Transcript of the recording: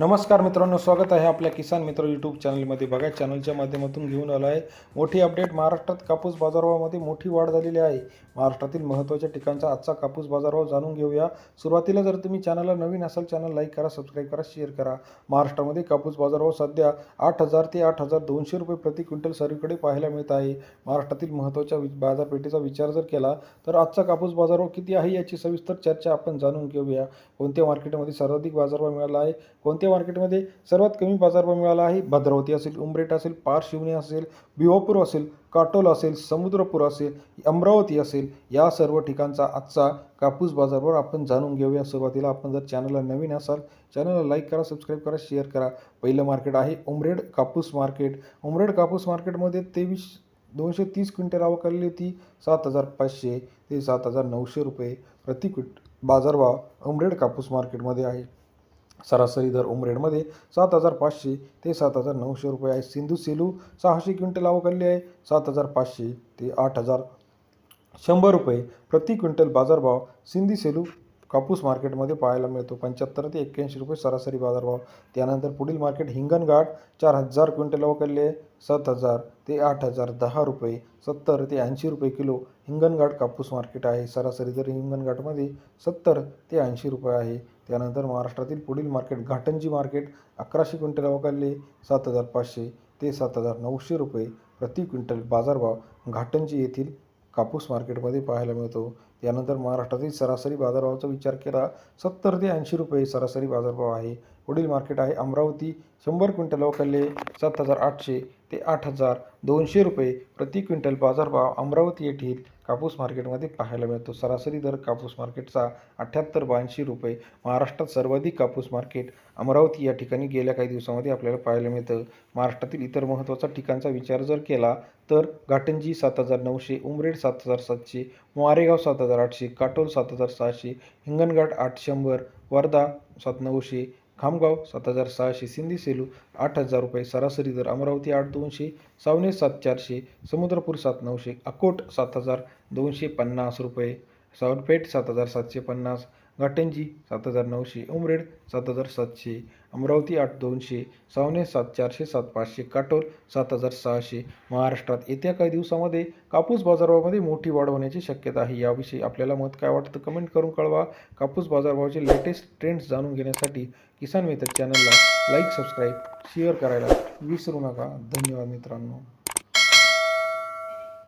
नमस्कार मित्रांनो स्वागत आहे आपल्या किसान मित्र यूट्यूब चॅनलमध्ये बघा चॅनलच्या माध्यमातून घेऊन आलो आहे. मोठी अपडेट महाराष्ट्रात कापूस बाजारभावामध्ये मोठी वाढ झालेली आहे. महाराष्ट्रातील महत्त्वाच्या ठिकाणचा आजचा कापूस बाजारभाव जाणून घेऊया. सुरुवातीला जर तुम्ही चॅनलला नवीन असाल चॅनल लाईक करा सबस्क्राईब करा शेअर करा. महाराष्ट्रामध्ये कापूस बाजारभाव सध्या आठ हजार ते आठ हजार दोनशे रुपये प्रति क्विंटल सर्वीकडे पाहायला मिळत आहे. महाराष्ट्रातील महत्त्वाच्या वि- बाजारपेठेचा विचार जर केला तर आजचा कापूस बाजारभाव किती आहे याची सविस्तर चर्चा आपण जाणून घेऊया. कोणत्या मार्केटमध्ये सर्वाधिक बाजारभाव मिळाला आहे? कोणत्या मार्केटमध्ये सर्वात कमी बाजारभाव मिळाला आहे. भद्रावती असेल उमरेट असेल पार असेल भिवापूर असेल काटोल असेल समुद्रपूर असेल अमरावती असेल या सर्व ठिकाणचा आजचा कापूस बाजारभाव आपण जाणून घेऊया. सुरुवातीला आपण जर चॅनलला नवीन असाल चॅनलला लाईक करा सबस्क्राईब करा शेअर करा. पहिलं मार्केट आहे उमरेड कापूस मार्केट. उमरेड कापूस मार्केटमध्ये तेवीस दोनशे तीस क्विंटल आवक आलेली होती. सात हजार पाचशे ते सात हजार नऊशे रुपये प्रति क्विंट बाजारभाव उमरेड कापूस मार्केटमध्ये आहे. सरासरी दर उमरेडमध्ये सात हजार पाचशे ते सात हजार नऊशे रुपये आहे. सिंधू सेलू सहाशे क्विंटल आवक आहे. सात हजार पाचशे ते आठ हजार शंभर रुपये प्रति क्विंटल बाजारभाव सिंधी सेलू कापूस मार्केटमध्ये पाहायला मिळतो. पंच्याहत्तर ते एक्क्याऐंशी रुपये सरासरी बाजारभाव. त्यानंतर पुढील मार्केट हिंगणघाट चार हजार क्विंटल आवकले आहे. सात हजार ते आठ हजार दहा रुपये सत्तर ते ऐंशी रुपये किलो हिंगणघाट कापूस मार्केट आहे. सरासरी दर हिंगणघाटमध्ये सत्तर ते ऐंशी रुपये आहे. त्यानंतर महाराष्ट्रातील पुढील मार्केट घाटंजी मार्केट अकराशे क्विंटल अवकालले सात हजार पाचशे ते सात हजार नऊशे रुपये प्रति क्विंटल बाजारभाव घाटंजी येथील कापूस मार्केटमध्ये पाहायला मिळतो. त्यानंतर महाराष्ट्रातील सरासरी बाजारभावाचा विचार केला सत्तर ते ऐंशी रुपये सरासरी बाजारभाव आहे. पुढील मार्केट आहे अमरावती शंभर क्विंटल अवकालले सात हजार आठशे ते आठ हजार दोनशे रुपये प्रति क्विंटल बाजारभाव अमरावती येथील कापूस मार्केटमध्ये पाहायला मिळतो. सरासरी दर कापूस मार्केटचा अठ्ठ्याहत्तर ब्याऐंशी रुपये. महाराष्ट्रात सर्वाधिक कापूस मार्केट अमरावती या ठिकाणी गेल्या काही दिवसामध्ये आपल्याला पाहायला मिळतं. महाराष्ट्रातील इतर महत्त्वाचा ठिकाणचा विचार जर केला तर घाटंजी सात हजार नऊशे उमरेड सात हजार सातशे मोरेगाव सात हजार आठशे काटोल सात हजार सहाशे हिंगणघाट आठ शंभर वर्धा सात नऊशे खामगाव सात हजार सहाशे सिंधी सेलू आठ हजार रुपये सरासरी दर अमरावती आठ दोनशे सावने सात चारशे समुद्रपूर सात नऊशे अकोट सात हजार दोनशे पन्नास रुपये सावरपेठ सात हजार सातशे पन्नास घाटंजी सात हजार नऊशे उमरेड सात हजार सातशे अमरावती आठ दोनशे सावने सात चारशे सात पाचशे काटोल सात हजार सहाशे. महाराष्ट्रात येत्या काही दिवसामध्ये कापूस बाजारभावामध्ये मोठी वाढ होण्याची शक्यता आहे. याविषयी आपल्याला मत काय वाटतं कमेंट करून कळवा. कापूस बाजारभावाचे लेटेस्ट ट्रेंड्स जाणून घेण्यासाठी किसान मित्र चॅनलला लाईक सबस्क्राईब शेअर करायला विसरू नका. धन्यवाद मित्रांनो.